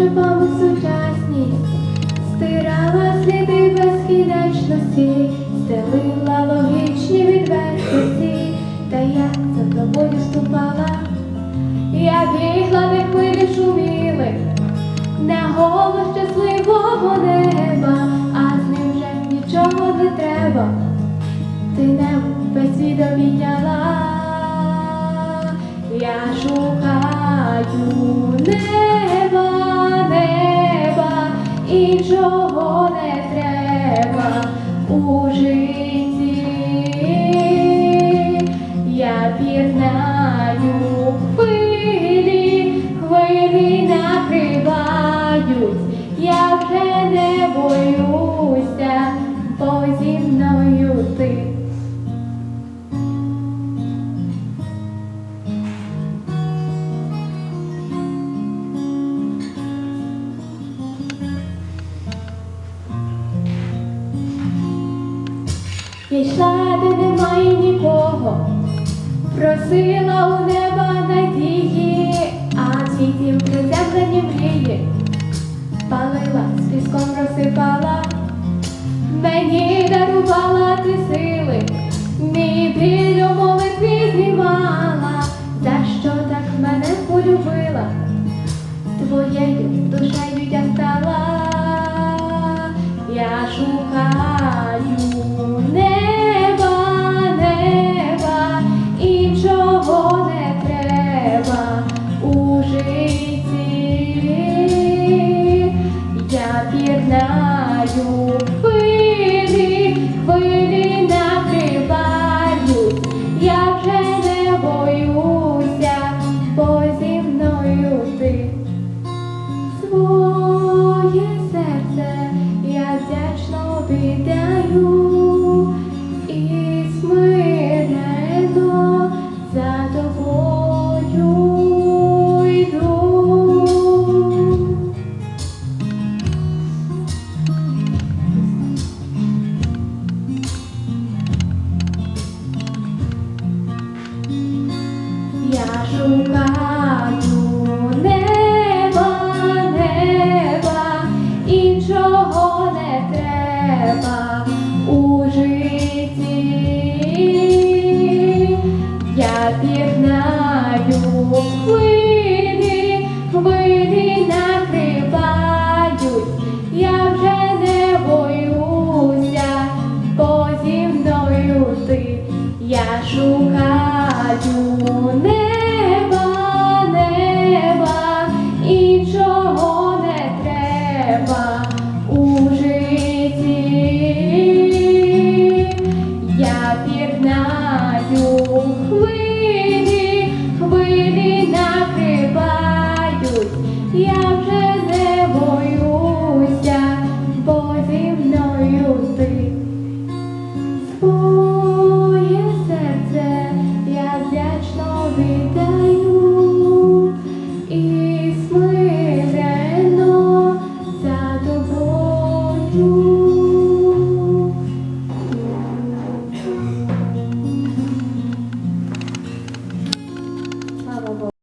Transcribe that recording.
шипами сучасні, стирала сліди безкінечності, стелила логічні відвертості, та я за тобою ступала, я бігла, де хвилі шуміли, на голос щасливого неба, а з ним вже нічого не треба. Ти не весь світ обійняла, я шукаю неба, іншого не треба у житті. Я йшла, де немає нікого, просила у неба надії, а в світі приземлені мрії, палила, з піском розсипала, мені дарувала ти сили, мій біль azul. Я шукаю